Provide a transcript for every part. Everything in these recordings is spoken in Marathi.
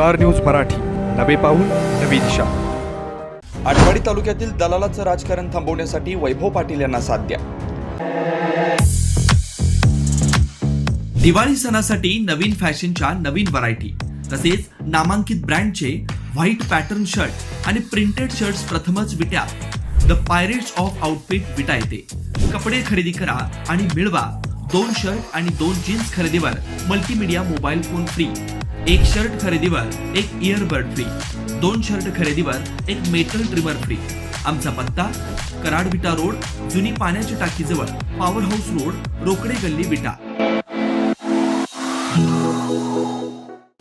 Star News Marathi. नवे पाऊल नवी दिशा. आटपाडी तालुक्यातील दलालाचं राजकारण थांबवण्यासाठी वैभव पाटील यांना साथ द्या. दिवाळी सणासाठी नवीन फॅशनच्या नवीन व्हरायटी तसेच नामांकित ब्रँडचे व्हाईट पॅटर्न शर्ट आणि प्रिंटेड शर्ट्स प्रथमच Vitya the pirates of outfit Vita येते कपडे खरेदी करा आणि मिळवा. दोन शर्ट आणि दोन जीन्स खरेदीवर मल्टीमीडिया मोबाईल फोन फ्री. एक शर्ट खरेदीवर एक इयरबड फ्री दोन शर्ट खरेदीवर एक मेटल ट्रिमर फ्री आमचा पत्ता कराड विटा रोड जुनी पाण्याच्या टाकीजवळ पॉवर हाऊस रोड रोकडे गल्ली विटा.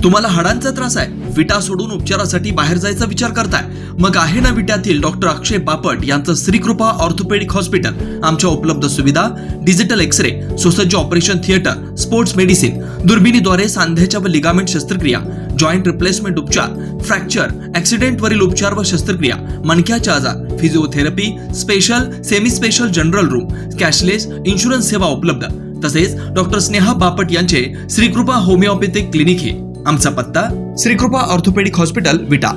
तुम्हाला हाडांचा त्रास आहे विटा सोडून उपचारासाठी बाहेर जायचा विचार करताय. मग आहे ना विट्यातील डॉक्टर अक्षय बापट यांचं श्रीकृपा ऑर्थोपेडिक हॉस्पिटल. आमच्या उपलब्ध सुविधा डिजिटल एक्सरे सुसज्ज ऑपरेशन थिएटर स्पोर्ट्स मेडिसिन दुर्बिणीद्वारे सांध्याच्या व लिगामेंट शस्त्रक्रिया जॉईंट रिप्लेसमेंट उपचार फ्रॅक्चर ऍक्सिडेंटवरील उपचार व शस्त्रक्रिया मणक्याचे आजार physiotherapy special semi special general room cashless insurance सेवा उपलब्ध. तसेच डॉक्टर स्नेहा बापट यांचे श्रीकृपा होमिओपॅथिक क्लिनिक हे. आमचा पत्ता Shrikrupa orthopaedic hospital Vita.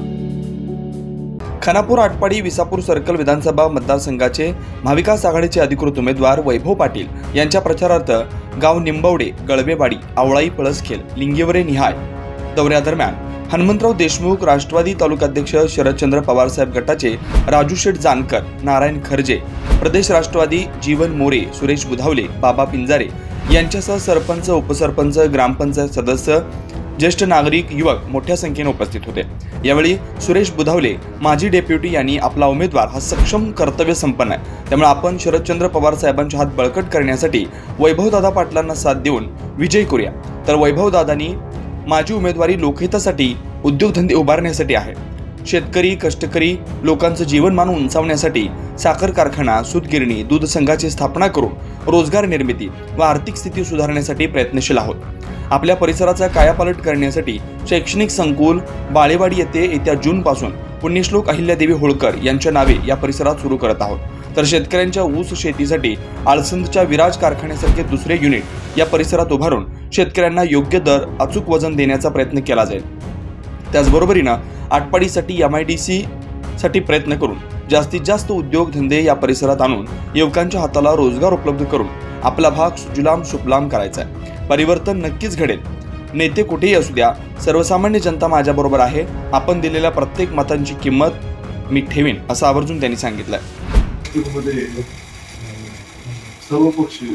Khanapur Atpadi Visapur circle विधानसभा मतदारसंघाचे महाविकास आघाडीचे अधिकृत उमेदवार वैभव पाटील यांच्या प्रचारार्थ गाव निंबवडे गळवेवाडी आवळाई पळसखेल लिंगेवरे निहाय. दौऱ्यादरम्यान हनुमंतराव देशमुख राष्ट्रवादी तालुकाध्यक्ष शरदचंद्र पवारसाहेब गटाचे राजू शेठ जानकर नारायण खर्जे प्रदेश राष्ट्रवादी जीवन मोरे सुरेश बुधावले बाबा पिंजारे यांच्यासह सरपंच उपसरपंच ग्रामपंचायत सदस्य ज्येष्ठ नागरिक युवक मोठ्या संख्येने उपस्थित होते. यावेळी सुरेश बुधावले माजी डेप्युटी यांनी आपला उमेदवार हा सक्षम कर्तव्य संपन्न आहे. त्यामुळे आपण शरदचंद्र पवार साहेबांच्या हात बळकट करण्यासाठी वैभवदादा पाटलांना साथ देऊन विजय करूया. तर वैभवदादांनी माझी उमेदवारी लोकहितासाठी उद्योगधंदे उभारण्यासाठी आहे. शेतकरी कष्टकरी लोकांचं जीवनमान उंचावण्यासाठी साखर कारखाना सूतगिरणी दूध संघाची स्थापना करून रोजगार निर्मिती व आर्थिक स्थिती सुधारण्यासाठी प्रयत्नशील आहोत. आपल्या परिसराचा कायापालट करण्यासाठी शैक्षणिक संकुल बाळेवाडी येथे येत्या जूनपासून पुण्यश्लोक अहिल्यादेवी होळकर यांच्या नावे या परिसरात सुरू करत आहोत. तर शेतकऱ्यांच्या ऊस शेतीसाठी आळसंदच्या विराज कारखान्यासारखे दुसरे युनिट या परिसरात उभारून शेतकऱ्यांना योग्य दर अचूक वजन देण्याचा प्रयत्न केला जाईल. त्याचबरोबरीनं आटपाडीसाठी एम आय डी सीसाठी प्रयत्न करून जास्तीत जास्त उद्योगधंदे या परिसरात आणून युवकांच्या हाताला रोजगार उपलब्ध करून आपला भाग सुजलाम सुफलाम करायचा आहे परिवर्तन नक्कीच घडेल. नेते कुठेही असू द्या सर्वसामान्य जनता माझ्याबरोबर आहे. आपण दिलेल्या प्रत्येक मतांची किंमत मी ठेवीन असं आवर्जून त्यांनी सांगितलंय. मध्ये सर्व पक्षी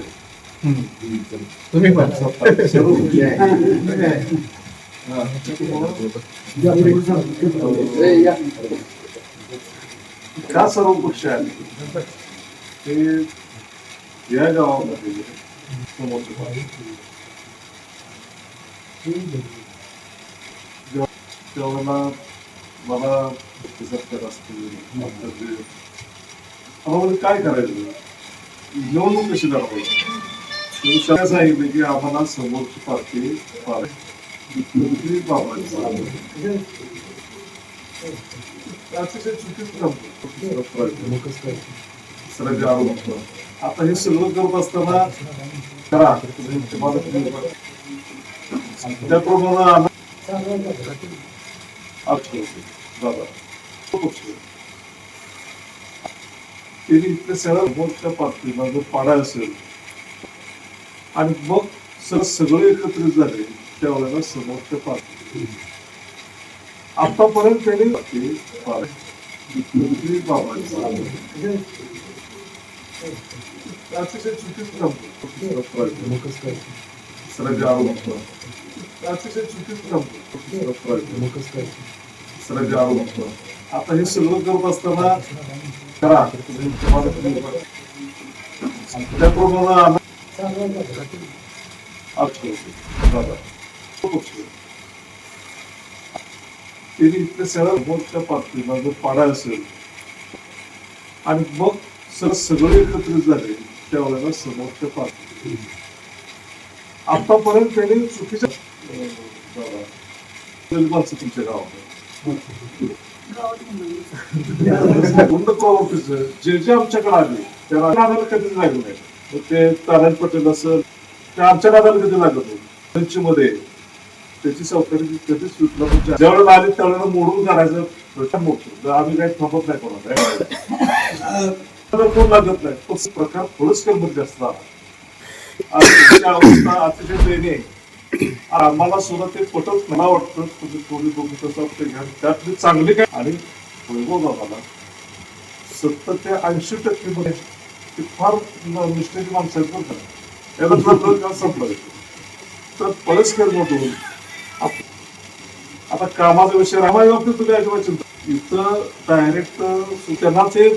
तुम्ही पण. सर्व पक्षी का सर्व पक्ष आले ते या गावामध्ये समोरचे पाणी. जेव्हा- त्यावेळेला मला सरकार असतील नंतर ते आम्हाला काय करायचं निवडणूक कशी लढवायची तुम्ही सगळं सांगितलं की आम्हाला समोरची पार्टी पाहिजे अतिशय चुकीचं काम सगळं गाव लागतं. आता हे सगळं करत असताना करा त्याप्रमाणे त्यांनी इथल्या सगळ्या मोठ्या पातळीला जर पाडा असेल. आणि मग सर सगळे एकत्रित झाले त्यावेळेला समोरच्या पातळी आतापर्यंत त्यांनी ते पाडे. दुसरी बाबा. अतिशय चुकीचं काम करतो. सगळं गाव लागतं. अतिशय चुकीचं काम करतो. सगळं गाव लागतं. आता हे सगळं करत असताना करा तुम्हाला तुम्ही- त्याप्रमाणे त्यांनी इथल्या सगळ्या बोटच्या पातळीला जर पाडा असेल. आणि मग सर सगळे एकत्रित झाले त्यावेळेला समोरच्या पातळी आतापर्यंत त्याने चुकीच्या तुमच्या गावामध्ये. गुंड कॉलॉफिसर जे जे आमच्याकडे आले त्या नादाला कधी लागलं नाही ते तारायण पटेल असेल ते आमच्या नादाला कधी लागत नाही मध्ये त्याची सहकारी कधीच सुटलं म्हणजे ज्यावेळेला आले त्यावेळेला मोडून काढायचं प्रश्न मोठं आम्ही काही थांबत नाही कोणाला. कोण लागत नाही. तो प्रकार थोडंच मध्ये जास्त अवस्था अतिशय दयनीय आहे. आम्हाला सुद्धा ते पटत मला वाटतं. तुम्ही थोडी बघू तसं घ्या त्यातली चांगली काय? आणि वैभव बाबाला सत्तर ते ऐंशी टक्के मध्ये ते फार न- निष्ठेची माणसं आहेत बरं का. याला तुला संपलं? तर पळसकर मधून आप- आता कामाचा विषय रामाच्या बाबतीत तुम्ही अजिबात चिंता. इथं डायरेक्ट त्यांना ते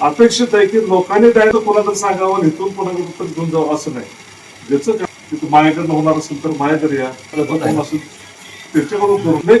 अपेक्षित आहे की लोकांनी डायरेक्ट कोणाकडे सांगावं इथून कोणाकडे उत्तर घेऊन जावं असं नाही. ज्याचं काय तिथं माझ्याकडनं होणार असेल तर माझ्याकडे या. असेल त्याच्याकडून